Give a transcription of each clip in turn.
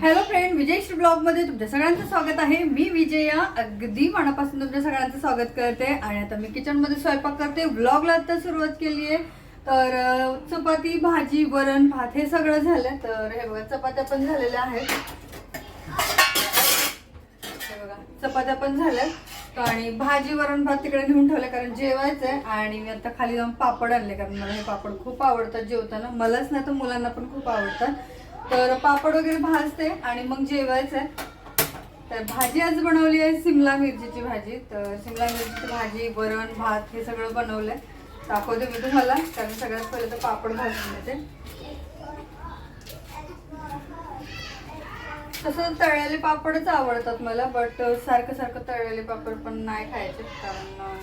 Hello friend विजयश्री ब्लॉगमध्ये तुमच्या सगळ्यांचं स्वागत आहे. मी विजया अगदी मनापासून तुमच्या सगळ्यांचं स्वागत करते आणि आता मी किचनमध्ये स्वयंपाक करते. ब्लॉगला आता सुरुवात केली आहे. तर चपाती भाजी वरण भात हे सगळं झालं. तर हे बघा चपात्या पण झालेल्या आहेत. हे बघा चपात्या पण झाल्या. आणि भाजी वरण भात तिकडे नेऊन ठेवले कारण जेवायचं आहे. आणि मी आता खाली जाऊन पापड आणले कारण मला हे पापड खूप आवडतात. जेवताना मलाच नाही तर मुलांना पण खूप आवडतात. तर पापड वगैरे भाजते आणि मग जेवायचं आहे तर भाजी आज बनवली आहे सिमला मिरचीची भाजी. तर सिमला मिरचीची भाजी वरण भात हे सगळं बनवलंय. दाखवते मी तुम्हाला कारण सगळ्यात पहिले तर पापड भाजून घेते. तसं तळलेले पापडच आवडतात मला बट सारखं सारखं तळलेले पापड पण नाही खायचे कारण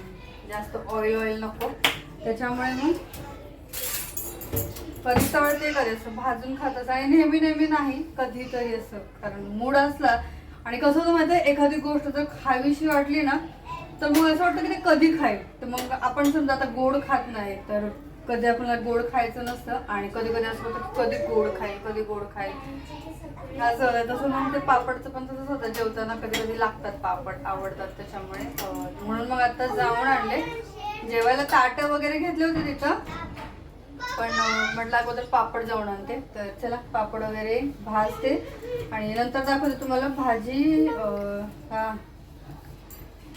जास्त ऑइल ऑइल नको. त्याच्यामुळे मग कधी तळते कधी असं भाजून खात असं आणि नेहमी नेहमी नाही कधीतरी असं. कारण मूड असला आणि कसं होतं माहिती एखादी गोष्ट जर खावीशी वाटली ना तर मग असं वाटतं की ते कधी खाईल. तर मग आपण समजा आता गोड खात नाही तर कधी आपल्याला गोड खायचं नसतं आणि कधी कधी असं होतं कधी गोड खाईल कधी गोड खाईल. असं तसं मग ते पापडचं पण तसंच होतं. जेवताना कधी कधी लागतात पापड आवडतात त्याच्यामुळे. म्हणून मग आता जाऊन आणले. जेवायला ताटं वगैरे घेतले होते तिथं. पण म्हटलं अगोदर पापड जाऊन आणते. तर चला पापड वगैरे भाजते. आणि नंतर दाखवते तुम्हाला भाजी हा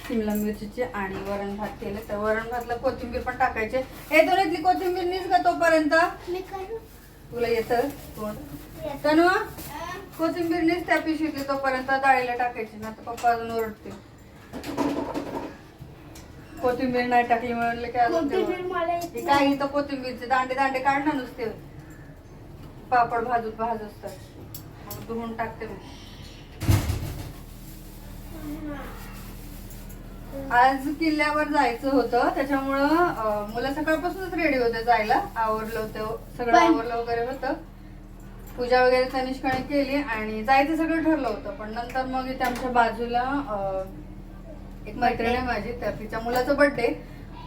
शिमला मिरचीची आणि वरण भात केले. तर वरण भातला कोथिंबीर पण टाकायचे. हे दोन इथली कोथिंबीर नीच का तोपर्यंत. तुला येतं? कोण? कोथिंबीर नीच त्या पिशवीतली तोपर्यंत डाळीला टाकायची ना तर पप्पा अजून ओरडते कोथिंबीर नाही टाकली म्हणले काय कोथिंबीर मला येत काय इथं कोथिंबीरचे दांडे दांडे काढ ना नुसते. पापड भाजून भाज असतात मग धुवून टाकते मी. आज किल्ल्यावर जायचं होतं त्याच्यामुळं अं, मुलं सकाळपासूनच रेडी होते जायला. आवरलं होतं सगळं पण- आवरलं वगैरे होतं. पूजा वगैरे तनिष्काने केली आणि जायचं सगळं ठरलं होतं. पण नंतर मग इथे आमच्या बाजूला अं, एक मैत्रीण आहे माझी तर तिच्या मुलाचा बर्थडे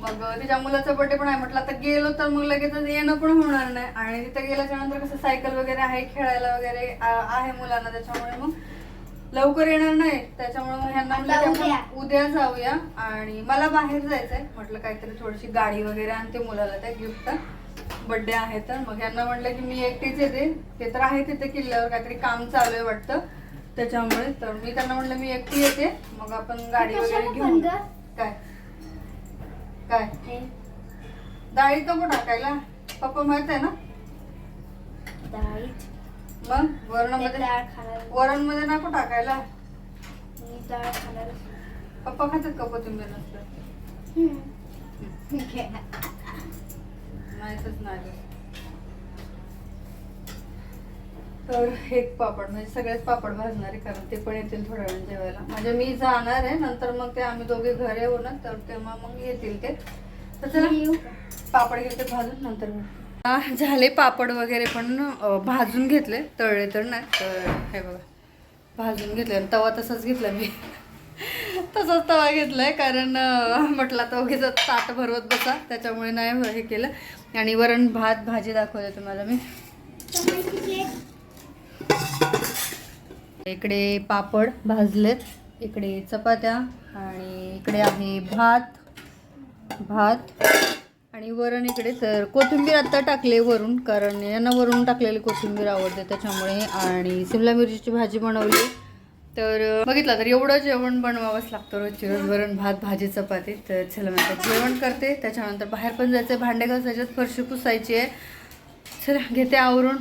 मग तिच्या मुलाचा बर्थडे पण आहे म्हटलं आता गेलो तर मग लगेच येणं पण होणार नाही. आणि तिथे गेल्याच्यानंतर कसं सायकल वगैरे आहे खेळायला वगैरे आहे मुलांना त्याच्यामुळे मग लवकर येणार नाही. त्याच्यामुळे मग ह्यांना उद्या. जाऊया. आणि मला बाहेर जायचंय. म्हटलं काहीतरी थोडीशी गाडी वगैरे आणते मुलाला त्या गिफ्ट बर्थडे आहे तर. मग यांना म्हटलं की मी एकटीच येते. ते तर आहे तिथे किल्ल्यावर काहीतरी काम चालू आहे वाटतं. त्याच्यामुळे तर मी त्यांना म्हटलं मी एकटी येते मग आपण गाडी वगैरे घेऊन? काय? काय? डाळी नको टाकायला. पप्पा माहीत आहे ना? डाळीत मग वरणामध्ये डाळ खाणार वरणमध्ये नको टाकायला. मी डाळ खाणार पप्पा खातात का कोथिंबीर नसतं? माहीतच नाही. तर एक पापड म्हणजे सगळेच पापड भाजणार आहे कारण ते पण येतील थोड्या वेळ जेवायला. म्हणजे मी जाणार आहे नंतर मग ते आम्ही दोघे घरी येऊ ना तर तेव्हा मग येतील ते. तर चला येऊ पापड घेते भाजून नंतर झाले पापड वगैरे पण भाजून घेतले तळले तर नाही तर हे बघा. भाजून घेतले आणि तवा तसाच घेतला मी. तसाच तवा घेतलाय कारण अ, म्हटलं आता उगीच ताट भरवत बसा त्याच्यामुळे नाही हे केलं. आणि वरण भात भाजी दाखवते तुम्हाला मी. इकडे पापड भाजलेत इकडे चपात्या आणि इकडे आहे भात भात आणि वरण इकडे. तर कोथिंबीर आत्ता टाकले वरून कारण यांना वरून टाकलेली कोथिंबीर आवडते त्याच्यामुळे. आणि सिमला मिरचीची भाजी बनवली. तर बघितलं तर एवढं जेवण बनवावंच लागतं रोजची रोज वरण भात भाजी चपाती. तर चला मी जेवण करते. त्याच्यानंतर बाहेर पण जायचं भांडे घासायच्यात फरशी पुसायची आहे. चला घेते आवरून.